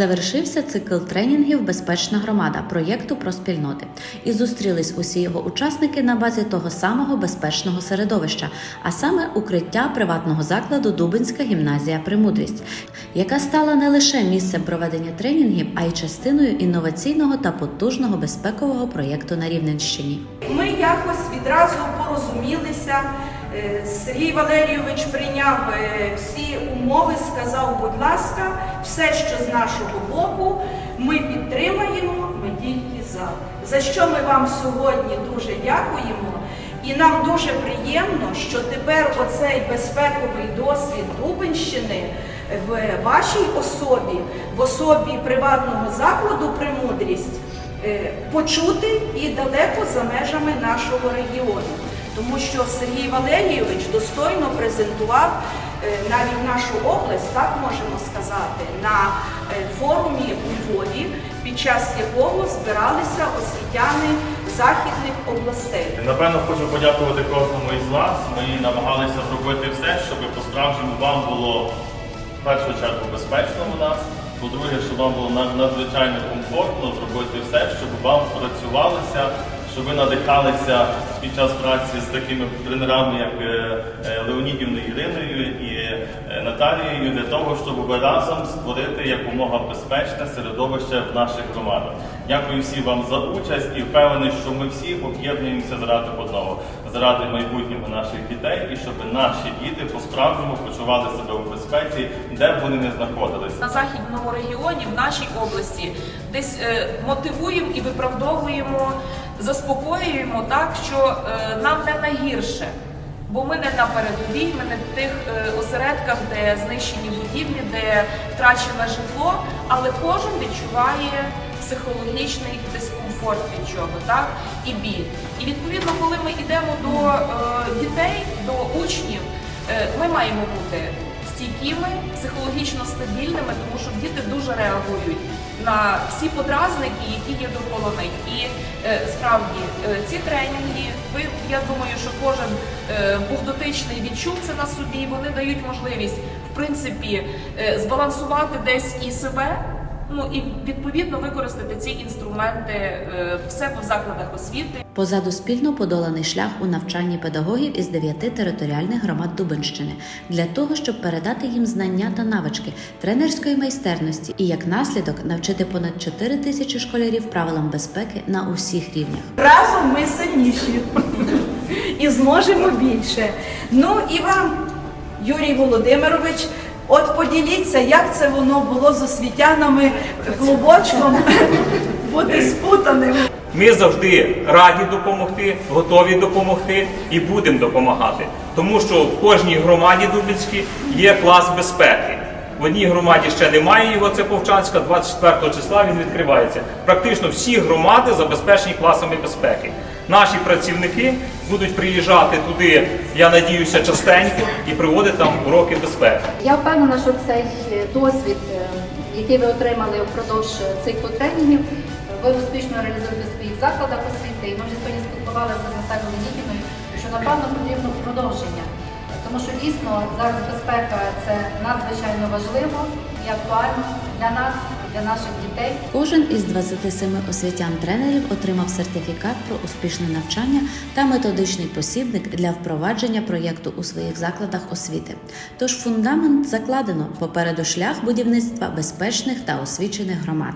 Завершився цикл тренінгів Безпечна громада проєкту про спільноти і зустрілись усі його учасники на базі того самого безпечного середовища, а саме укриття приватного закладу Дубинська гімназія Премудрість, яка стала не лише місцем проведення тренінгів, а й частиною інноваційного та потужного безпекового проєкту на Рівненщині. Ми якось відразу порозумілися. Е, Сергій Валерійович прийняв е, всі умови, сказав, будь ласка, все, що з нашого боку, ми підтримаємо, ми тільки за. За що ми вам сьогодні дуже дякуємо. І нам дуже приємно, що тепер оцей безпековий досвід Дубинщини в вашій особі, в особі приватного закладу Премудрість е, почути і далеко за межами нашого регіону. Тому що Сергій Валерійович достойно презентував е, навіть нашу область, так можемо сказати, на е, форумі у Львові, під час якого збиралися освітяни західних областей. Напевно, хочу подякувати кожному із вас. Ми намагалися зробити все, щоб по-справжньому вам було в першу чергу безпечно у нас. По-друге, щоб вам було над- надзвичайно комфортно зробити все, щоб вам працювалося, щоб ви надихалися під час праці з такими тренерами, як е, е, Леонідівною Іриною і е, Наталією, для того, щоб разом створити якомога безпечне середовище в наших громадах. Дякую всім вам за участь і впевнений, що ми всі об'єднуємося заради одного, заради майбутнього наших дітей, і щоб наші діти по-справжньому почували себе у безпеці, де б вони не знаходилися. на західному регіоні, в нашій області, десь е, мотивуємо і виправдовуємо, заспокоюємо так, що е, нам не найгірше. Бо ми не на передовій, ми не в тих е, осередках, де знищені будівлі, де втрачене житло, але кожен відчуває психологічний дискомфорт від чого, так? І біль. І відповідно, коли ми йдемо до е, дітей, до учнів, е, ми маємо бути стійкими, психологічно стабільними, тому що діти дуже реагують на всі подразники, які є довкола них. І е, справді е, ці тренінги, ви я думаю, що кожен е, був дотичний, відчув це на собі. Вони дають можливість, в принципі, е, збалансувати десь і себе. Ну і відповідно використати ці інструменти е, в себе в закладах освіти. Позаду спільно подоланий шлях у навчанні педагогів із дев'яти територіальних громад Дубинщини для того, щоб передати їм знання та навички тренерської майстерності і як наслідок навчити понад 4 тисячі школярів правилам безпеки на усіх рівнях. Разом ми сильніші і зможемо більше. Ну і вам, Юрій Володимирович, от поділіться, як це воно було з освітянами клубочком бути спутаним. Ми завжди раді допомогти, готові допомогти і будемо допомагати. Тому що в кожній громаді Дубінській є клас безпеки. В одній громаді ще немає його, це Повчанська, 24 числа він відкривається. Практично всі громади забезпечені класами безпеки. Наші працівники будуть приїжджати туди, я надіюся, частенько і проводити там уроки безпеки. Я впевнена, що цей досвід, е, який ви отримали впродовж циклу тренінгів, ви успішно реалізуєте в своїх закладах освіти. І ми вже сьогодні спілкувалися з Наталією Леонідівною, що напевно потрібно продовження. Тому що дійсно зараз безпека це надзвичайно важливо і актуально для нас, для наших дітей. Кожен із 27 освітян-тренерів отримав сертифікат про успішне навчання та методичний посібник для впровадження проєкту у своїх закладах освіти. Тож фундамент закладено попереду шлях будівництва безпечних та освічених громад.